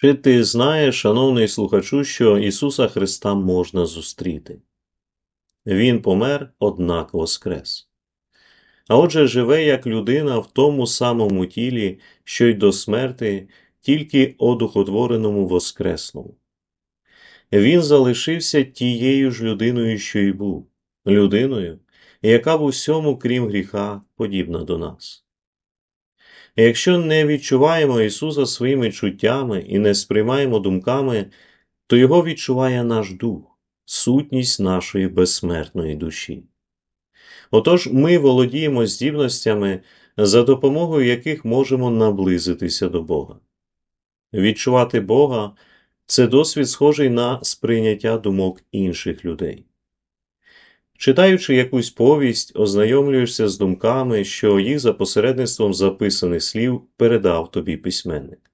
Чи ти знаєш, шановний слухачу, що Ісуса Христа можна зустріти? Він помер, однак воскрес. А отже, живе як людина в тому самому тілі, що й до смерти, тільки одухотвореному воскресному. Він залишився тією ж людиною, що й був, людиною, яка в усьому, крім гріха, подібна до нас. Якщо не відчуваємо Ісуса своїми чуттями і не сприймаємо думками, то Його відчуває наш дух, сутність нашої безсмертної душі. Отож ми володіємо здібностями, за допомогою яких можемо наблизитися до Бога. Відчувати Бога це досвід схожий на сприйняття думок інших людей. Читаючи якусь повість, ознайомлюєшся з думками, що їх за посередництвом записаних слів передав тобі письменник.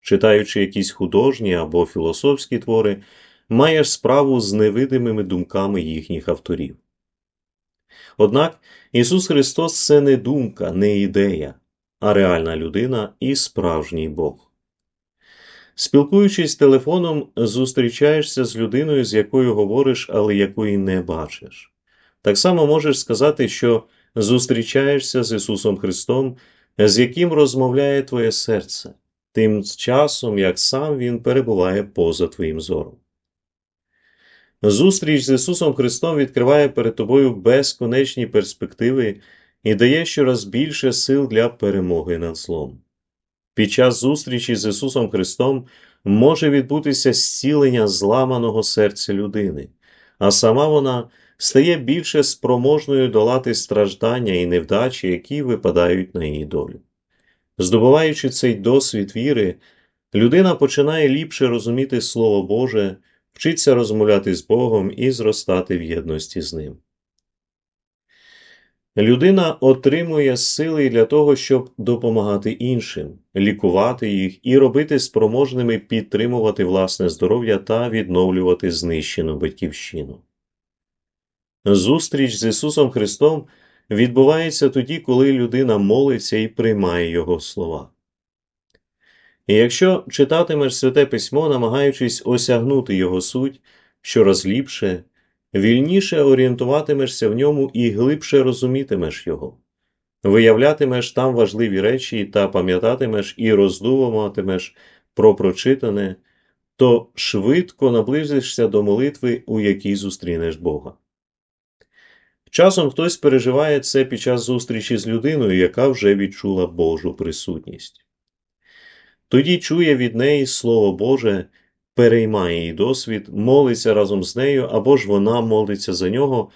Читаючи якісь художні або філософські твори, маєш справу з невидимими думками їхніх авторів. Однак Ісус Христос це не думка, не ідея, а реальна людина і справжній Бог. Спілкуючись телефоном, зустрічаєшся з людиною, з якою говориш, але якої не бачиш. Так само можеш сказати, що зустрічаєшся з Ісусом Христом, з яким розмовляє твоє серце, тим часом, як сам Він перебуває поза твоїм зором. Зустріч з Ісусом Христом відкриває перед тобою безконечні перспективи і дає щораз більше сил для перемоги над злом. Під час зустрічі з Ісусом Христом може відбутися зцілення зламаного серця людини, а сама вона стає більше спроможною долати страждання і невдачі, які випадають на її долю. Здобуваючи цей досвід віри, людина починає ліпше розуміти Слово Боже, вчиться розмовляти з Богом і зростати в єдності з Ним. Людина отримує сили для того, щоб допомагати іншим, лікувати їх і робити спроможними підтримувати власне здоров'я та відновлювати знищену батьківщину. Зустріч з Ісусом Христом відбувається тоді, коли людина молиться і приймає Його слова. І якщо читатимеш Святе Письмо, намагаючись осягнути його суть, щораз ліпше, вільніше орієнтуватимешся в ньому і глибше розумітимеш його, виявлятимеш там важливі речі та пам'ятатимеш і роздумуватимеш про прочитане, то швидко наблизишся до молитви, у якій зустрінеш Бога. Часом хтось переживає це під час зустрічі з людиною, яка вже відчула Божу присутність. Тоді чує від неї Слово Боже, переймає її досвід, молиться разом з нею або ж вона молиться за нього,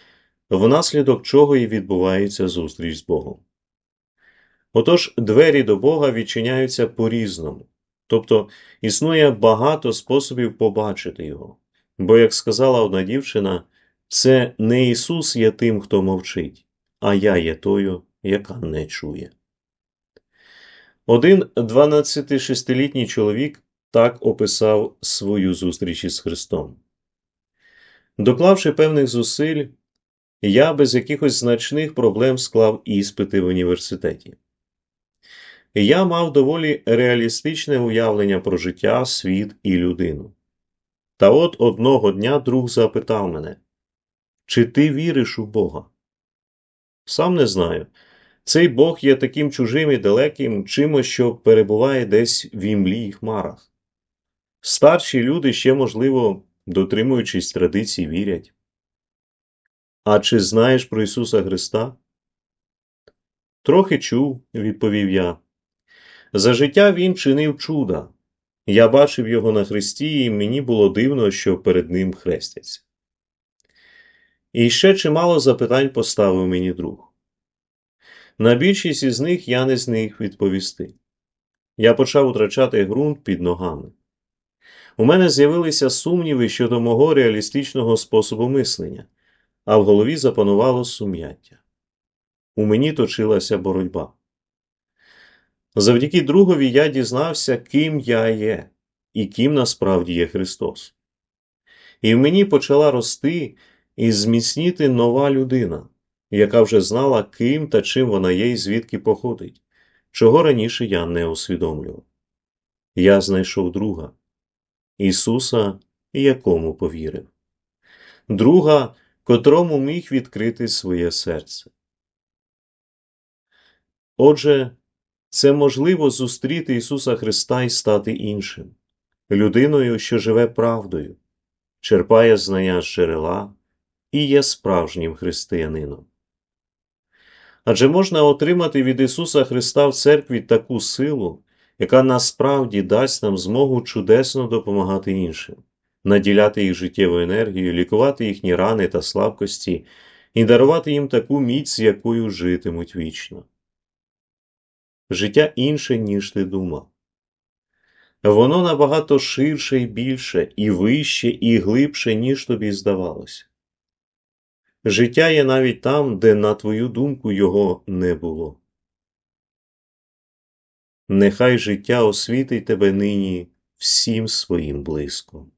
внаслідок чого і відбувається зустріч з Богом. Отож, двері до Бога відчиняються по-різному, тобто існує багато способів побачити Його. Бо, як сказала одна дівчина, це не Ісус є тим, хто мовчить, а я є тою, яка не чує. Один 26-літній чоловік так описав свою зустріч із Христом. Доклавши певних зусиль, я без якихось значних проблем склав іспити в університеті. Я мав доволі реалістичне уявлення про життя, світ і людину. Та от одного дня друг запитав мене, чи ти віриш у Бога? Сам не знаю. Цей Бог є таким чужим і далеким чимось, що перебуває десь в імлі й хмарах. Старші люди ще, можливо, дотримуючись традицій, вірять. А чи знаєш про Ісуса Христа? Трохи чув, відповів я. За життя Він чинив чуда. Я бачив його на хресті, і мені було дивно, що перед ним хрестяться. І ще чимало запитань поставив мені друг. На більшість із них я не зміг відповісти. Я почав втрачати ґрунт під ногами. У мене з'явилися сумніви щодо мого реалістичного способу мислення, а в голові запанувало сум'яття. У мені точилася боротьба. Завдяки другові я дізнався, ким я є і ким насправді є Христос. І в мені почала рости і зміцніти нова людина, яка вже знала, ким та чим вона є і звідки походить, чого раніше я не усвідомлював. Я знайшов друга, Ісуса, якому повірив, друга, котрому міг відкрити своє серце. Отже, це можливо зустріти Ісуса Христа і стати іншим, людиною, що живе правдою, черпає знання з джерела і є справжнім християнином. Адже можна отримати від Ісуса Христа в церкві таку силу, яка насправді дасть нам змогу чудесно допомагати іншим, наділяти їх життєвою енергією, лікувати їхні рани та слабкості і дарувати їм таку міць, якою житимуть вічно. Життя інше, ніж ти думав. Воно набагато ширше і більше, і вище, і глибше, ніж тобі здавалося. Життя є навіть там, де, на твою думку, його не було. Нехай життя освітить тебе нині всім своїм блиском.